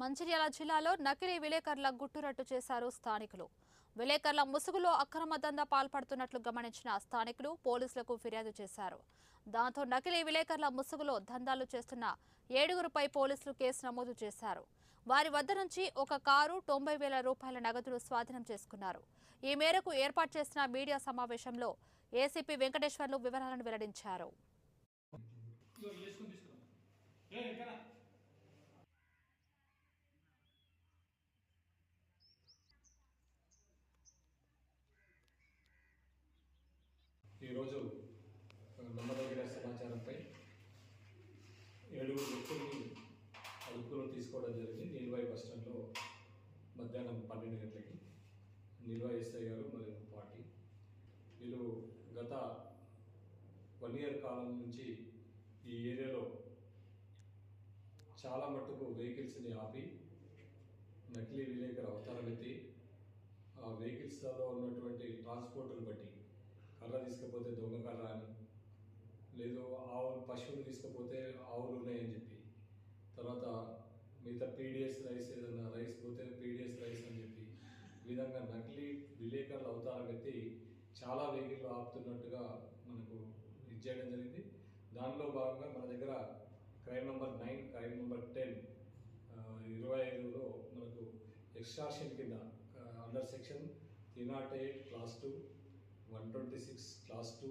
మంచిర్యాల జిల్లాలో నకిలీ విలేకరుల గుట్టురట్టు చేశారు స్థానికులు. విలేకరుల ముసుగులో అక్రమ దందా పాల్పడుతున్నట్లు గమనించిన స్థానికులు పోలీసులకు ఫిర్యాదు చేశారు. దాంతో నకిలీ విలేకరుల ముసుగులో దందాలు చేస్తున్న ఏడుగురుపై పోలీసులు కేసు నమోదు చేశారు. వారి వద్ద నుంచి ఒక కారు తొంభై వేల రూపాయల నగదును స్వాధీనం చేసుకున్నారు. ఈ మేరకు ఏర్పాటు చేసిన మీడియా సమావేశంలో ఏసీపీ వెంకటేశ్వర్లు వివరాలను వెల్లడించారు. ఈరోజు నమ్మదగిన సమాచారంపై ఏడుగురు వ్యక్తుల్ని అదుపులో తీసుకోవడం జరిగింది. నిల్వాయి బస్ స్టాండ్లో మధ్యాహ్నం పన్నెండు గంటలకి. నిల్వాయి ఎస్ఐ గారు మరియు పార్టీ. వీళ్ళు గత వన్ ఇయర్ కాలం నుంచి ఈ ఏరియాలో చాలా మట్టుకు వెహికల్స్ని ఆపి నకిలీ విలేకరు అవతారం ఎత్తి ఆ వెహికల్స్లో ఉన్నటువంటి ట్రాన్స్పోర్టర్ని బట్టి కర్ర తీసుకపోతే దొంగ కర్ర అని లేదు ఆవులు పశువులు తీసుకపోతే ఆవులు ఉన్నాయని చెప్పి తర్వాత మిగతా పీడిఎస్ రైస్ ఏదైనా రైస్ పోతే పీడిఎస్ రైస్ అని చెప్పి ఈ విధంగా నకిలీ విలేకరులు అవతారం ఎత్తి చాలా వెహికల్ ఆపుతున్నట్టుగా మనకు ఇది చేయడం జరిగింది. దానిలో భాగంగా మన దగ్గర crime number nine crime number ten ఇరవై ఐదులో మనకు ఎక్స్ట్రాషన్ కింద under section three nought eight clause two one twenty six clause two